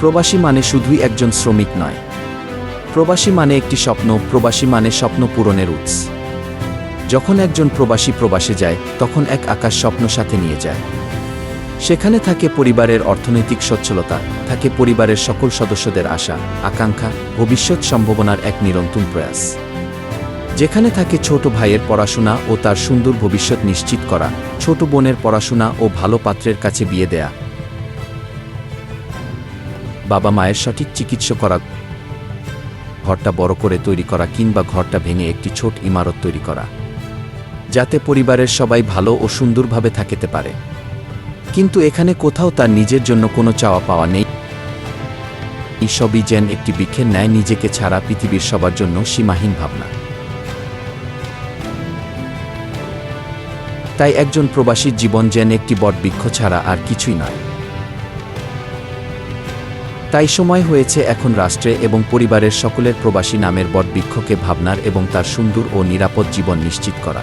প্রবাসী মানে শুধুই একজন শ্রমিক নয়। প্রবাসী মানে একটি স্বপ্ন, প্রবাসী মানে স্বপ্ন পূরণের উৎস। যখন একজন প্রবাসী প্রবাসে যায়, তখন এক আকাশ স্বপ্ন সাথে নিয়ে যায়। সেখানে থাকে পরিবারের অর্থনৈতিক সচ্ছলতা, থাকে পরিবারের সকল সদস্যদের আশা, আকাঙ্ক্ষা, ভবিষ্যৎ সম্ভাবনার এক নিরন্তর প্রয়াস। যেখানে থাকে ছোট ভাইয়ের পড়াশোনা ও তার সুন্দর ভবিষ্যৎ নিশ্চিত করা, ছোট বোনের পড়াশোনা ও ভালো পাত্রের কাছে বিয়ে দেয়া বাবা মায়ের সঠিক চিকিৎসা করা, ঘরটা বড় করে তৈরি করা কিংবা ঘরটা ভেঙে একটি ছোট ইমারত তৈরি করা, যাতে পরিবারের সবাই ভালো ও সুন্দরভাবে থাকিতে পারে। কিন্তু এখানে কোথাও তার নিজের জন্য কোনো চাওয়া পাওয়া নেই। সবই যেন একটি বৃক্ষের ন্যায় নিজেকে ছাড়া পৃথিবীর সবার জন্য সীমাহীন ভাবনা। তাই একজন প্রবাসীর জীবন যেন একটি বট বৃক্ষ ছাড়া আর কিছুই নয়। তাই সময় হয়েছে এখন রাষ্ট্রে এবং পরিবারের সকলের প্রবাসী নামের বটবৃক্ষকে ভাবনার এবং তার সুন্দর ও নিরাপদ জীবন নিশ্চিত করা।